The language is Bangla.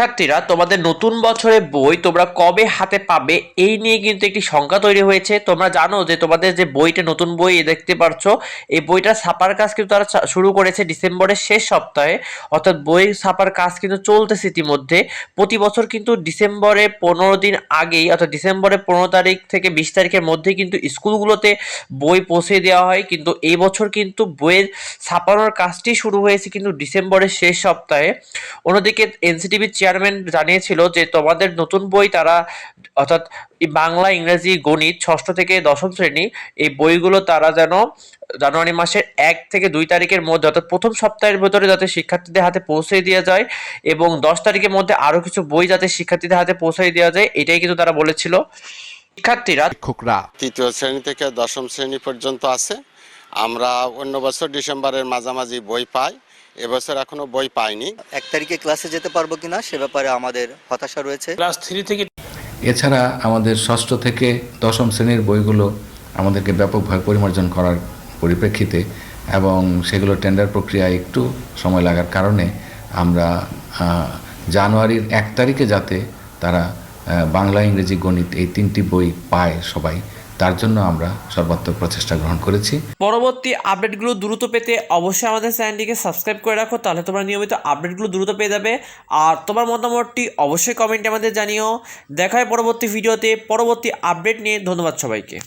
শিক্ষার্থীরা, তোমাদের নতুন বছরের বই তোমরা কবে হাতে পাবে এই নিয়ে কিন্তু একটি সংখ্যা তৈরি হয়েছে। তোমরা জানো যে তোমাদের যে বইটা নতুন বই দেখতে পাচ্ছ এই বইটা ছাপার কাজ কিন্তু তারা শুরু করেছে ডিসেম্বরের শেষ সপ্তাহে। অর্থাৎ বই ছাপার কাজ কিন্তু চলতেছে ইতিমধ্যে। প্রতি বছর কিন্তু ডিসেম্বরে পনেরো দিন আগেই, অর্থাৎ ডিসেম্বরের পনেরো তারিখ থেকে বিশ তারিখের মধ্যে কিন্তু স্কুলগুলোতে বই পৌঁছে দেওয়া হয়। কিন্তু এই বছর কিন্তু বইয়ের ছাপানোর কাজটি শুরু হয়েছে কিন্তু ডিসেম্বরের শেষ সপ্তাহে। অন্যদিকে এনসিটিভির চেয়ারম্যান জানিয়েছিল যে তোমাদের নতুন বই তারা অর্থাৎ বাংলা ইংরেজি গণিত ষষ্ঠ থেকে দশম শ্রেণি এই বইগুলো তারা যেন জানুয়ারি মাসের এক থেকে দুই তারিখের মধ্যে অর্থাৎ প্রথম সপ্তাহের ভেতরে যাতে শিক্ষার্থীদের হাতে পৌঁছে দেওয়া যায় এবং দশ তারিখের মধ্যে আরও কিছু বই যাতে শিক্ষার্থীদের হাতে পৌঁছে দেওয়া যায় এটাই কিন্তু তারা বলেছিল। শিক্ষার্থীরা শিক্ষকরা তৃতীয় শ্রেণি থেকে দশম শ্রেণি পর্যন্ত আছে। আমরা অন্য বছর ডিসেম্বরের মাঝামাঝি বই পাই। এবছর এখনও বই পাইনি। এক তারিখে ক্লাসে যেতে পারব কিনা সে ব্যাপারে আমাদের হতাশা রয়েছে। ক্লাস থ্রি থেকে এছাড়া আমাদের ষষ্ঠ থেকে দশম শ্রেণির বইগুলো আমাদেরকে ব্যাপকভাবে পরিমার্জন করার পরিপ্রেক্ষিতে এবং সেগুলো টেন্ডার প্রক্রিয়ায় একটু সময় লাগার কারণে আমরা জানুয়ারির এক তারিখে যাতে তারা বাংলা ইংরেজি গণিত এই তিনটি বই পায় সবাই তার জন্য আমরা সর্বাত্মক প্রচেষ্টা গ্রহণ করেছি। পরবর্তী আপডেটগুলো দ্রুত পেতে অবশ্যই আমাদের চ্যানেলটিকে সাবস্ক্রাইব করে রাখো, তাহলে তোমরা নিয়মিত আপডেটগুলো দ্রুত পেয়ে যাবে। আর তোমার মতামতটি অবশ্যই কমেন্টে আমাদের জানিও। দেখায় পরবর্তী ভিডিওতে পরবর্তী আপডেট নিয়ে। ধন্যবাদ সবাইকে।